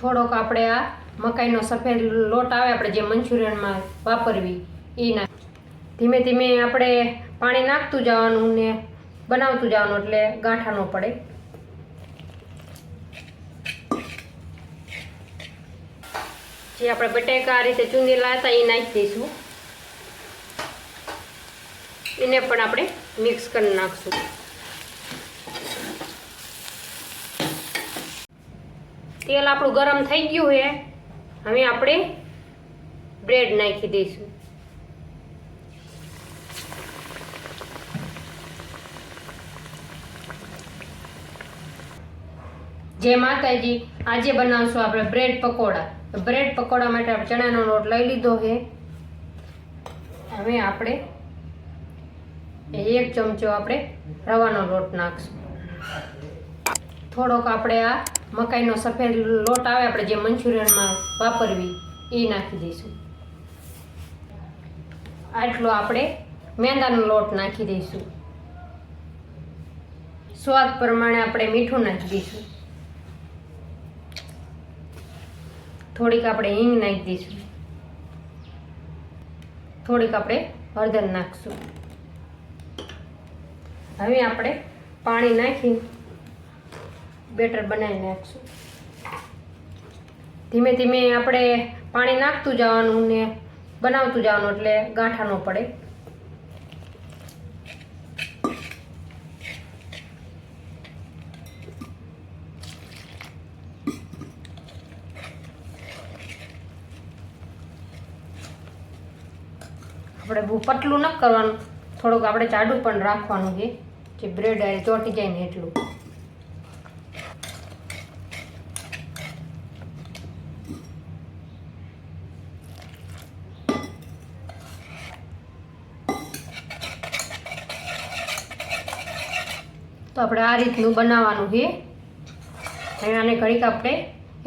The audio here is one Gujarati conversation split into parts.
થોડોક આપણે આ મકાઈનો સફેદ લોટ આવે આપણે જે મંચુરિયનમાં વાપરવી એ ના ધીમે ધીમે આપણે પાણી નાખતું જવાનું ને બનાવતું જવાનું એટલે ગાંઠા ન પડે. જે આપણે બટેકા આ રીતે ચૂંદેલા હતા એ નાખી દઈશું. એને પણ આપણે મિક્સ કરી નાખશું. તેલ આપણું ગરમ થઈ ગયું છે. હવે આપણે બ્રેડ નાખી દઈશું. જે માતાજી, આજે બનાવશું આપણે બ્રેડ પકોડા. બ્રેડ પકોડા માટે આપણે ચણાનો લોટ લઈ લીધો છે. હવે આપણે એક ચમચો આપણે રવાનો લોટ નાખશું. થોડોક આપણે આ મકાઈનો સફેદ લોટ આવે, આપણે જે મંચુરિયનમાં વાપરવી, એ નાખી દઈશું. આટલો આપણે મેંદાનો લોટ નાખી દઈશું. સ્વાદ પ્રમાણે આપણે મીઠું નાખી દઈશું. થોડીક આપણે હિંગ નાખી દઈશું. થોડીક આપણે હળદર નાખશું. હવે આપણે પાણી નાખી બેટર બનાવી નાખશું ધીમે ધીમે આપણે પાણી નાખતું જવાનું ને બનાવતું જવાનું એટલે ગાંઠા ન પડે. આપણે બહુ પતલું ન કરવાનું. થોડુંક આપણે જાડું પણ રાખવાનું છે. જે બ્રેડ ચોટી જાય ને એટલું. તો આપણે આ રીતનું બનાવવાનું છે. હવે આને ઘડીક આપણે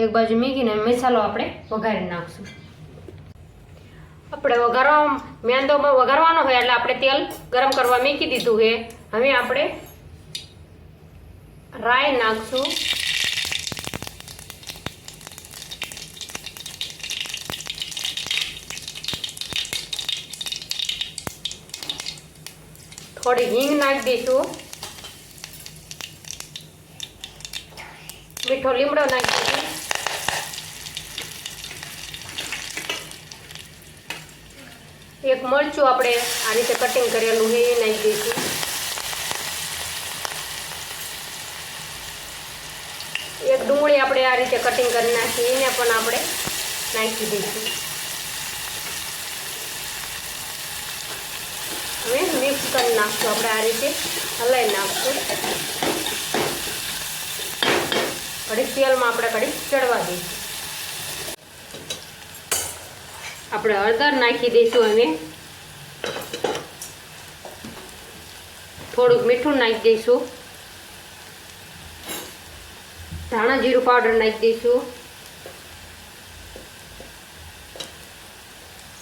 એક બાજુ મીકીને મસાલો આપણે વઘારી નાખશું. આપણે વઘારવા મેંદોમાં વઘારવાનો હોય એટલે આપણે તેલ ગરમ કરવા મીકી દીધું છે. હવે આપણે રાઈ નાખશું. થોડી હિંગ નાખી દઈશું મીઠો લીમડો નાખી દઈશું એક મરચું આપણે આ રીતે કટિંગ કરેલું છે, એ નાખી દઈશું. એક ડુંગળી આપણે આ રીતે કટિંગ કરી નાખી, એને પણ આપણે નાખી દઈશું. હવે મિક્સ કરી નાખશું આપણે આ રીતે હલાવી નાખશું. ઘડીક તેલમાં આપણે કઢી ચડવા દઈશું. આપણે હળદર નાખી દઈશું હવે થોડુંક મીઠું નાખી દઈશું. ધાણા જીરું પાવડર નાખી દઈશું.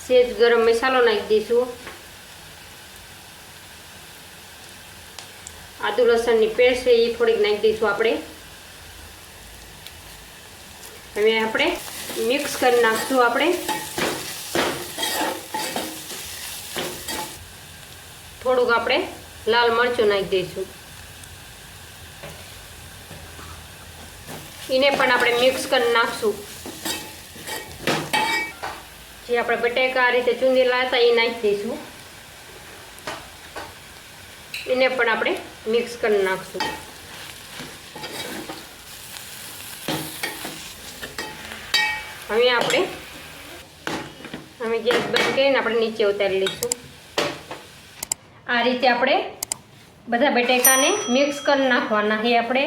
સેજ ગરમ મસાલો નાખી દઈશું. આદુ લસણની પેસ્ટ છે એ થોડીક નાખી દઈશું આપણે. હવે આપણે મિક્સ કરી નાખશું આપણે. થોડુંક આપણે લાલ મરચું નાખી દઈશું. એને પણ આપણે મિક્સ કરી નાખશું. જે આપણે બટેકા આ રીતે ચૂંદેલા હતા એ નાખી દઈશું. એને પણ આપણે મિક્સ કરી નાખશું. હવે આપણે હવે ગેસ બંધ કરીને આપણે નીચે ઉતારી લઈશું. આ રીતે આપણે બધા બટેકાને મિક્સ કરી નાખવાના છે આપણે.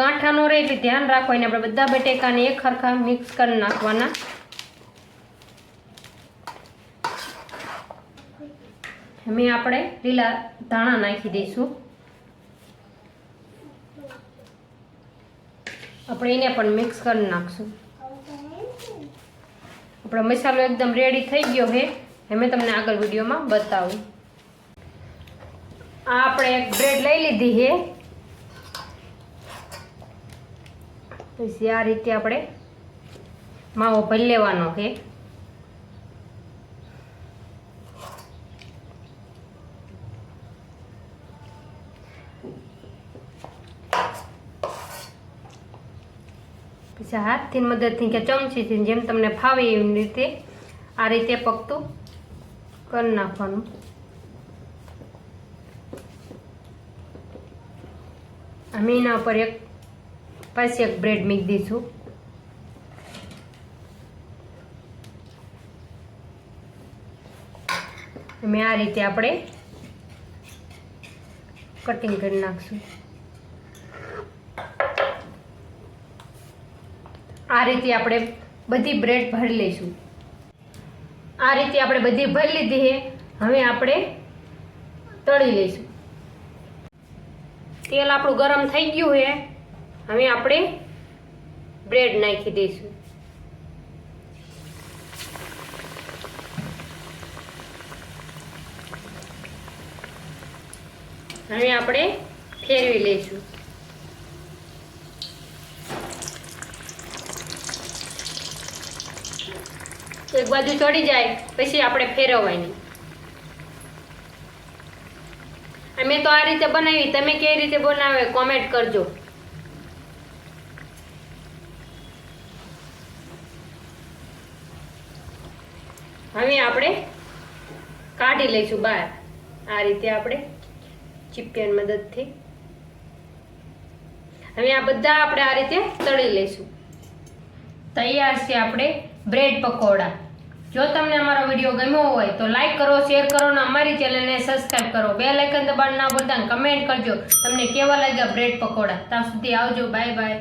કાંઠાનો રહે એટલે ધ્યાન રાખવાનું આપણે બધા બટેકાને એક સરખા મિક્સ કરી નાખવાના. અમે આપણે લીલા ધાણા નાખી દઈશું. આપણે એને પણ મિક્સ કરી નાખશું. આપણો મસાલો એકદમ રેડી થઈ ગયો છે. એ મેં તમને આગળ વિડીયોમાં બતાવું. આ આપણે એક બ્રેડ લઈ લીધી છે. પછી આ રીતે આપણે માવો ભરી લેવાનો છે. પછી હાથથી મદદથી કે ચમચીથી જેમ તમને ફાવે એવી રીતે આ રીતે પકતું કરી નાખવાનું. અમે એના ઉપર એક પાસે એક બ્રેડ મૂકી દઈશું. અમે આ રીતે આપણે કટિંગ કરી નાખશું. આ રીતે આપણે બધી બ્રેડ ભરી લઈશું. આ રીતે આપણે બધી ભરી લીધી છે. હવે આપણે તળી લઈશું. તેલ આપણું ગરમ થઈ ગયું છે. હવે આપણે બ્રેડ નાખી દઈશું. હવે આપણે ફેરવી લઈશું. એક બાજુ ચડી જાય, પછી આપણે ફેરવવાની. અમે તો આ રીતે બનાવી, તમે કેવી રીતે બનાવે કોમેન્ટ કરજો. હવે આપણે કાઢી લઈશું બહાર. આ રીતે આપણે ચીપિયાની મદદથી. હવે આ બધા આપણે આ રીતે તળી લઈશું. તૈયાર છે આપણે બ્રેડ પકોડા. જો તમને અમારો વીડિયો ગમ્યો હોય તો લાઈક કરો શેર કરો અને અમારી ચેનલને સબસ્ક્રાઈબ કરો. બે લાઇકન દબાણ ના ભૂલતા કમેન્ટ કરજો. તમને કેવા લાગ્યા બ્રેડ પકોડા? ત્યાં સુધી આવજો. Bye bye